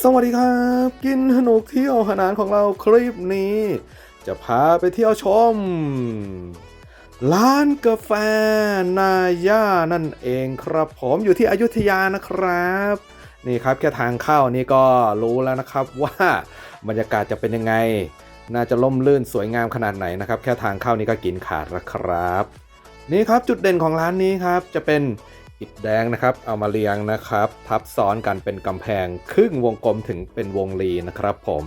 สวัสดีครับ กินสนุกเที่ยวหนานของเราคลิปนี้ จะพาไปเที่ยวชม ร้านกาแฟนาย่านั่นเองครับ ผมอยู่ที่อยุธยานะครับ นี่ครับแค่ทางเข้านี่ก็รู้แล้วนะครับว่าบรรยากาศจะเป็นยังไง น่าจะล่มลื่นสวยงามขนาดไหนนะครับ แค่ทางเข้านี่ก็กินขาดแล้วครับ นี่ครับจุดเด่นของร้านนี้ครับจะเป็น อิฐแดงนะครับเอามาเรียงนะครับ ทับซ้อนกันเป็นกำแพงครึ่งวงกลมถึงเป็นวงรีนะครับ ผม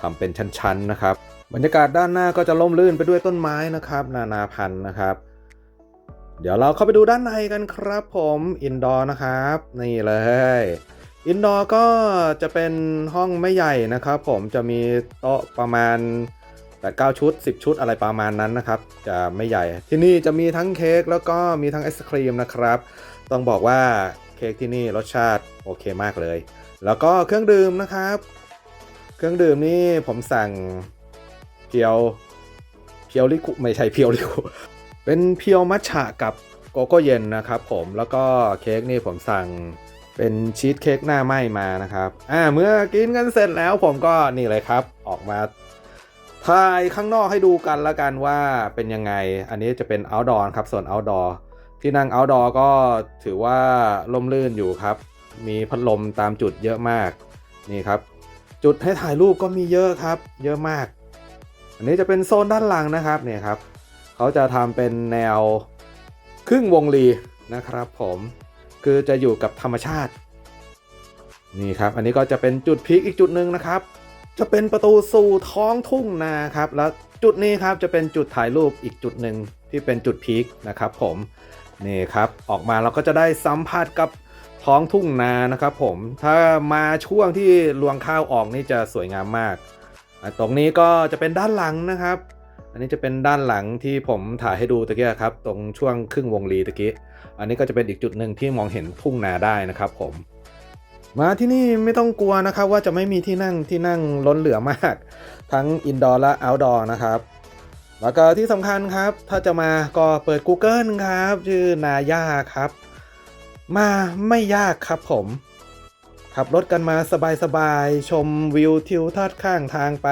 ทำเป็นชั้นๆนะครับ บรรยากาศด้านหน้าก็จะล่มลื่นไปด้วยต้นไม้นะครับ นานาพันธุ์นะครับ เดี๋ยวเราเข้าไปดูด้านในกันครับผมอินดอร์นะครับ นี่เลยอินดอร์ก็จะเป็นห้องไม่ใหญ่นะครับ ผมจะมีโต๊ะประมาณ แต่9ชุด 10 ชุดอะไรประมาณนั้นนะครับ จะไม่ใหญ่ ที่นี่จะมีทั้งเค้กแล้วก็มีทั้งไอศครีมนะครับ ต้องบอกว่าเค้กที่นี่รสชาติโอเคมากเลย แล้วก็เครื่องดื่มนะครับ เครื่องดื่มนี่ผมสั่งเพียวเพียวลิคุไม่ใช่เพียวลิคุเป็นเพียวมัทฉะกับโกโก้เย็นนะครับผมแล้วก็เค้กนี่ผมสั่งเป็นชีสเค้กหน้าไหม้มานะครับ อ่า เมื่อกินกันเสร็จแล้วผมก็นี่เลยครับ ออกมา ถ่ายข้างนอกให้ดูกันละกันว่าเป็นยังไง อันนี้จะเป็น outdoor ครับ ส่วน outdoor ที่นั่ง outdoor ก็ถือว่าล่มลื่นอยู่ครับ มีพัดลมตามจุดเยอะมาก นี่ครับ จุดให้ถ่ายรูปก็มีเยอะครับ เยอะมาก อันนี้จะเป็นโซนด้านหลังนะครับ เนี่ยครับ เขาจะทำเป็นแนวครึ่งวงรีนะครับ ผม คือจะอยู่กับธรรมชาติ นี่ครับ อันนี้ก็จะเป็นจุดพีคอีกจุดหนึ่งนะครับ จะเป็นประตูสู่ท้องทุ่งนาครับ แล้วจุดนี้ครับจะเป็นจุดถ่ายรูปอีกจุดหนึ่งที่เป็นจุดพีคนะครับผมนี่ครับออกมาเราก็จะได้สัมผัสกับท้องทุ่งนานะครับผมถ้ามาช่วงที่รวงข้าวออกนี่จะสวยงามมาก ตรงนี้ก็จะเป็นด้านหลังนะครับ อันนี้จะเป็นด้านหลังที่ผมถ่ายให้ดูตะกี้ครับ ตรงช่วงครึ่งวงรีตะกี้อันนี้ก็จะเป็นอีกจุดหนึ่งที่มองเห็นทุ่งนาได้นะครับผม มาที่นี่ไม่ต้องกลัวนะครับว่าจะไม่มีที่นั่งที่นั่งล้นเหลือมาก ทั้งอินดอร์และเอาท์ดอร์นะครับ แล้วก็ที่สำคัญครับ ถ้าจะมาก็เปิด Google ครับ ชื่อนาย่าครับ มาไม่ยากครับผม ขับรถกันมาสบายๆ ชมวิวทิวทัศน์ข้างทางไป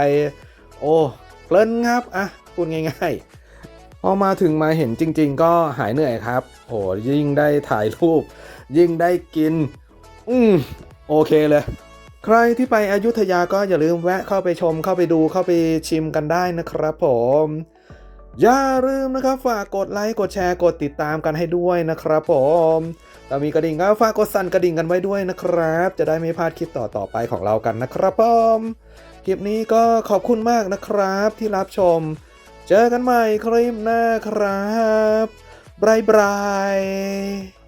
โอ้เพลินครับอะพูดง่ายๆ พอมาถึงมาเห็นจริง ๆ ก็หายเหนื่อยครับโอ้ยิ่งได้ถ่ายรูป ยิ่งได้กินอืม โอเคเลย ใครที่ไปอยุธยาก็อย่าลืมแวะเข้าไปชมเข้าไปดูเข้าไปชิมกันได้นะครับผมอย่าลืมนะครับฝากกดไลค์กดแชร์กดติดตามกันให้ด้วยนะครับผมถ้ามีกระดิ่งก็ฝากกดสั่นกระดิ่งกันไว้ด้วยนะครับ จะได้ไม่พลาดคลิปต่อๆไปของเรากันนะครับผมคลิปนี้ก็ขอบคุณมากนะครับที่รับชม เจอกันใหม่คลิปหน้าครับบายบาย